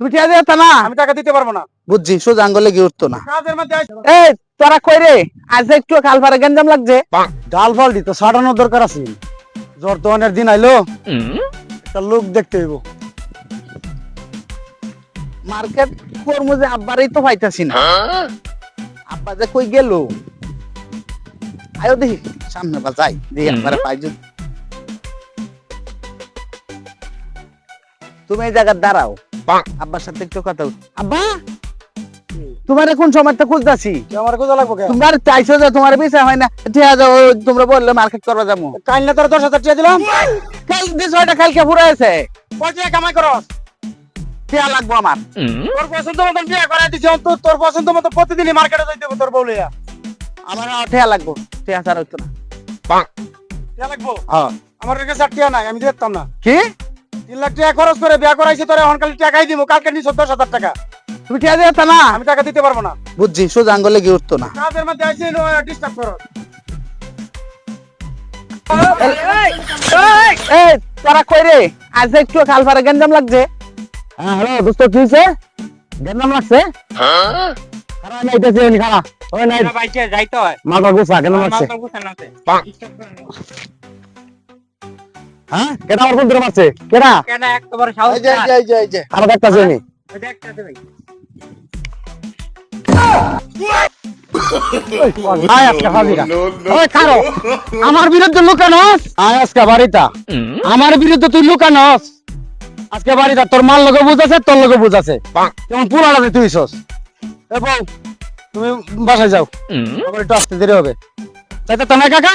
তুমি টিয়া দিয়ে না? আমি টাকা দিতে পারব না। বুঝছি সোজা আঙ্গলে গিয়ে উঠতো না। কাজের মধ্যে এই তোরা কই রে? আজ একটু খালফারে গেঞ্জাম লাগছে। ডাল ফালটি তো সাটানোর দরকার আছে। জ্বর তো দিন আইলো। একটা লোক দেখতে হইব। মার্কেট করব যে আব্বারই তো পাইতাছি না। আব্বা যে কই গেল? আয়ো দেখি সামনে বা যাই। দেখি আব্বারে পাই যদি তুমি এই জায়গায় দাঁড়াও। আব্বার সাথে একটু কথা আব্বা? তোমার কোন সময়টা খুঁজতাছি? আমার কোথা লাগবো কে তোমার চাইছো যে তোমার বিষয় হয় না। ঠিক আছে তোমরা বললে মার্কেট করবা যাব। কাল না তোর দশ হাজার টাকা দিলাম। কাল বিষয়টা কালকে ফুরাইছে কয় টাকা কামাই করস? টিয়া লাগবো আমার। তোর পছন্দ মতন বিয়ে করাই দিছি অন্তত তোর পছন্দ মতো প্রতিদিনই মার্কেটে যাইতে হবে তোর বউলিয়া। আমার টিয়া লাগবো। টিয়া ছাড়া হইতো না। টিয়া লাগবো? হ্যাঁ। আমার কাছে টিয়া নাই আমি দেখতাম না। কি? তিন লাখ টাকা খরচ করে বিয়ে করাইছি তোর এখন খালি টাকাই দিব কালকে নিছ দশ হাজার টাকা। তুমি টিয়া দিয়ে তা না? আমি টাকা দিতে পারব না। বুঝছি সোজা আঙ্গলে গিয়ে উঠতো না। কাজের মধ্যে আইসি ডিস্টার্ব করো। এই তোরা কই রে? আজ একটু খালফারে গেঞ্জাম লাগছে। হ্যাঁ হ্যালো দোস্ত কি হয়েছে গেঞ্জাম লাগছে? খারা নাইতেছে খারা। ওই নাই বাইকে যাইতে হয়। মাথা গুছা গেঞ্জাম লাগছে? আছে। হ্যাঁ? কেডা আমার কোন ধরে মারছে? কেডা? একেবারে সাহস এই যে এই যে, এই যে। আর দেখতাছে দেখতেছে ভাই। আমার বিরুদ্ধে লুকানোস? আয় আজকে বাড়িটা। আমার বিরুদ্ধে তুই লুকানোস? আজকে বাড়িটা তোর মার লোকে বুঝাছে তোর লোকে বুঝাছে কেমন পুরাটা তুই সস এ বউ তুমি বাসায় যাও। আমার একটু আসতে দেরি হবে। তাই তো তোমার কাকা?